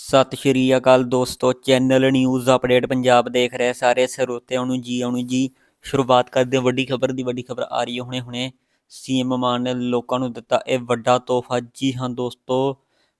ਸਤਿ ਸ਼੍ਰੀ ਅਕਾਲ ਦੋਸਤੋ, channel news update Punjab ਦੇਖ ਰਹੇ ਸਾਰੇ ਸਰੋਤਿਆਂ ਨੂੰ ਜੀ, ਆਉਣੀ ਜੀ। ਸ਼ੁਰੂਆਤ ਕਰਦੇ ਹਾਂ, ਵੱਡੀ ਖਬਰ ਦੀ, ਵੱਡੀ ਖਬਰ ਆ ਰਹੀ ਹੈ ਹੁਣੇ ਹੁਣੇ। ਸੀਐਮ ਮਾਨ ਨੇ ਲੋਕਾਂ ਨੂੰ ਦਿੱਤਾ ਇਹ ਵੱਡਾ ਤੋਹਫਾ। ਜੀ ਹਾਂ ਦੋਸਤੋ,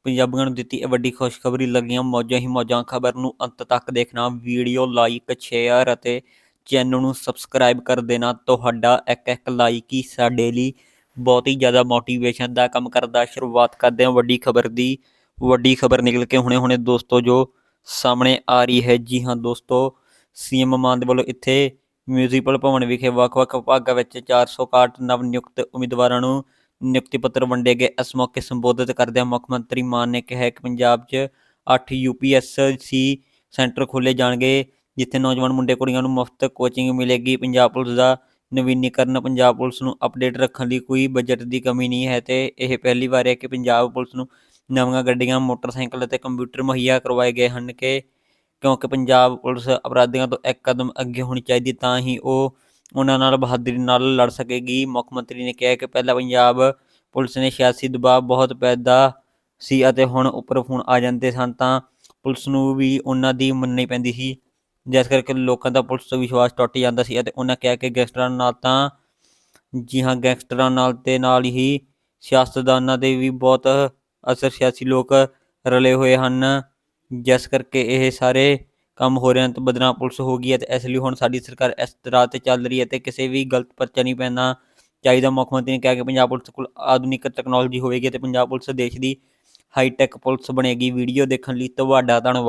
ਪੰਜਾਬੀਆਂ ਨੂੰ ਦਿੱਤੀ ਇਹ ਵੱਡੀ ਖੁਸ਼ਖਬਰੀ। ਲੱਗੀਆਂ ਮੌਜਾਂ ਹੀ ਮੌਜਾਂ। ਖਬਰ ਨੂੰ ਅੰਤ ਤੱਕ ਦੇਖਣਾ, ਵੀਡੀਓ ਲਾਈਕ ਸ਼ੇਅਰ ਅਤੇ ਚੈਨਲ ਨੂੰ ਸਬਸਕ੍ਰਾਈਬ ਕਰ ਦੇਣਾ। ਤੁਹਾਡਾ ਇੱਕ ਇੱਕ ਲਾਈਕ ਹੀ ਸਾਡੇ ਲਈ ਬਹੁਤ ਹੀ ਜ਼ਿਆਦਾ ਮੋਟੀਵੇਸ਼ਨ ਦਾ ਕੰਮ ਕਰਦਾ। ਸ਼ੁਰੂਆਤ ਕਰਦੇ ਹਾਂ ਵੱਡੀ ਖਬਰ ਦੀ। ਵੱਡੀ ਖਬਰ ਨਿਕਲ ਕੇ ਹੁਣੇ ਹੁਣੇ ਦੋਸਤੋ ਜੋ ਸਾਹਮਣੇ ਆ ਰਹੀ ਹੈ। ਜੀ ਹਾਂ ਦੋਸਤੋ, ਸੀਐਮ ਮਾਨ ਦੇ ਵੱਲੋਂ ਇੱਥੇ ਮਿਊਜ਼ੀਪਲ ਭਵਨ ਵਿਖੇ ਵੱਖ-ਵੱਖ ਵਿਭਾਗਾਂ ਵਿੱਚ 461 ਨਵ ਨਿਯੁਕਤ ਉਮੀਦਵਾਰਾਂ ਨੂੰ ਨਿਯੁਕਤੀ ਪੱਤਰ ਵੰਡੇ ਗਏ। ਇਸ ਮੌਕੇ ਸੰਬੋਧਿਤ ਕਰਦਿਆਂ ਮੁੱਖ ਮੰਤਰੀ ਮਾਨ ਨੇ ਕਿਹਾ ਕਿ ਪੰਜਾਬ 'ਚ 8 ਯੂਪੀਐਸਸੀ ਸੈਂਟਰ ਖੋਲ੍ਹੇ ਜਾਣਗੇ, ਜਿੱਥੇ ਨੌਜਵਾਨ ਮੁੰਡੇ ਕੁੜੀਆਂ ਨੂੰ ਮੁਫਤ ਕੋਚਿੰਗ ਮਿਲੇਗੀ। ਪੰਜਾਬ ਪੁਲਿਸ ਦਾ ਨਵੀਨੀਕਰਨ, ਪੰਜਾਬ ਪੁਲਿਸ ਨੂੰ ਅਪਡੇਟ ਰੱਖਣ ਲਈ ਕੋਈ ਬਜਟ ਦੀ ਕਮੀ ਨਹੀਂ ਹੈ ਤੇ ਇਹ ਪਹਿਲੀ ਵਾਰ ਹੈ ਕਿ ਪੰਜਾਬ ਪੁਲਿਸ ਨੂੰ ਨਵੀਆਂ ਗੱਡੀਆਂ, ਮੋਟਰਸਾਈਕਲ ਅਤੇ ਕੰਪਿਊਟਰ ਮੁਹੱਈਆ ਕਰਵਾਏ ਗਏ ਹਨ ਕਿ ਕਿਉਂਕਿ ਪੰਜਾਬ ਪੁਲਿਸ ਅਪਰਾਧੀਆਂ ਤੋਂ ਇੱਕ ਕਦਮ ਅੱਗੇ ਹੋਣੀ ਚਾਹੀਦੀ, ਤਾਂ ਹੀ ਉਹ ਉਹਨਾਂ ਨਾਲ ਬਹਾਦਰੀ ਨਾਲ ਲੜ ਸਕੇਗੀ। ਮੁੱਖ ਮੰਤਰੀ ਨੇ ਕਿਹਾ ਕਿ ਪਹਿਲਾਂ ਪੰਜਾਬ ਪੁਲਿਸ ਨੇ ਸਿਆਸੀ ਦਬਾਅ ਬਹੁਤ ਪੈਦਾ ਸੀ ਅਤੇ ਹੁਣ ਉੱਪਰ ਫੋਨ ਆ ਜਾਂਦੇ ਸਨ, ਤਾਂ ਪੁਲਿਸ ਨੂੰ ਵੀ ਉਹਨਾਂ ਦੀ ਮੰਨਣੀ ਪੈਂਦੀ ਸੀ। ਜਿਸ ਕਰਕੇ ਲੋਕਾਂ ਦਾ ਪੁਲਿਸ ਤੋਂ ਵਿਸ਼ਵਾਸ ਟੁੱਟ ਜਾਂਦਾ ਸੀ ਅਤੇ ਉਹਨਾਂ ਕਿਹਾ ਕਿ ਗੈਂਗਸਟਰਾਂ ਨਾਲ ਤਾਂ, ਜੀ ਹਾਂ, ਗੈਂਗਸਟਰਾਂ ਨਾਲ ਤੇ ਨਾਲ ਹੀ ਸਿਆਸਤਦਾਨਾਂ ਦੇ ਵੀ ਬਹੁਤ ਅਸਰ ਸਿਆਸੀ ਲੋਕ ਰਲੇ ਹੋਏ ਹਨ। ਜਿਸ ਕਰਕੇ ਇਹ ਸਾਰੇ ਕੰਮ ਹੋ ਰਹੇ ਹਨ ਤੇ ਬਦਨਾਮ ਪੁਲਿਸ ਹੋ ਗਈ ਹੈ ਤੇ ਇਸ ਲਈ ਹੁਣ ਸਾਡੀ ਸਰਕਾਰ ਇਸ ਤਰ੍ਹਾਂ ਤੇ ਚੱਲ ਰਹੀ ਹੈ ਤੇ ਕਿਸੇ ਵੀ ਗਲਤ ਪਰਚਾ ਨਹੀਂ ਪੈਣਾ ਚਾਹੀਦਾ ਮੁੱਖ ਮੰਤਰੀ ਨੇ ਕਿਹਾ ਕਿ ਪੰਜਾਬ ਪੁਲਿਸ ਕੋਲ ਆਧੁਨਿਕ ਟੈਕਨੋਲੋਜੀ ਹੋਵੇਗੀ ਤੇ ਪੰਜਾਬ ਪੁਲਿਸ ਦੇਸ਼ ਦੀ ਹਾਈਟੈਕ ਪੁਲਿਸ ਬਣੇਗੀ। ਵੀਡੀਓ ਦੇਖਣ ਲਈ ਤੁਹਾਡਾ ਧੰਨਵਾਦ।